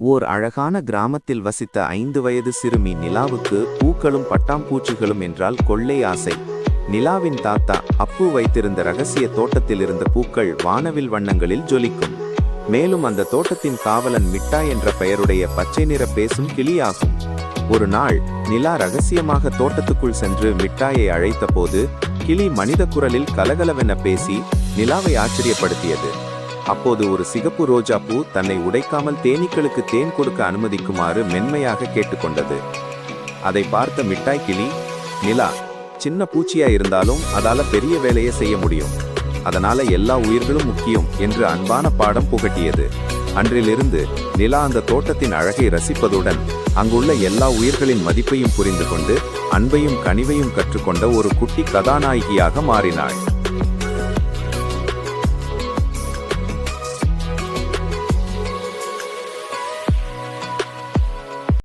ஓர் அழகான கிராமத்தில் வசித்த ஐந்து வயது சிறுமி நிலாவுக்கு பூக்களும் பட்டாம்பூச்சிகளும் என்றால் கொள்ளை ஆசை. நிலாவின் தாத்தா அப்பு வைத்திருந்த ரகசிய தோட்டத்தில் இருந்த பூக்கள் வானவில் வண்ணங்களில் ஜொலிக்கும். மேலும் அந்த தோட்டத்தின் காவலன் மிட்டாய் என்ற பெயருடைய பச்சை நிற பேசும் கிளியாகும். ஒரு நாள் நிலா ரகசியமாக தோட்டத்துக்குள் சென்று மிட்டாயை அழைத்தபோது கிளி மனித குரலில் கலகலவென பேசி நிலாவை ஆச்சரியப்படுத்தியது. அப்போது ஒரு சிகப்பு ரோஜா பூ தன்னை உடைக்காமல் தேனீக்களுக்கு தேன் கொடுக்க அனுமதிக்குமாறு மென்மையாக கேட்டுக்கொண்டது. அதை பார்த்த மிட்டாய் கிளி நிலா சின்ன பூச்சியா இருந்தாலும் அதால பெரிய வேலையை செய்ய முடியும். அதனால எல்லா உயிர்களும் முக்கியம் என்று அன்பான பாடம் புகட்டியது. அன்றிலிருந்து நிலா அந்த தோட்டத்தின் அழகை ரசிப்பதுடன் அங்குள்ள எல்லா உயிர்களின் மதிப்பையும் புரிந்து கொண்டு அன்பையும் கனிவையும் கற்றுக்கொண்ட ஒரு குட்டி கதாநாயகியாக மாறினாள்.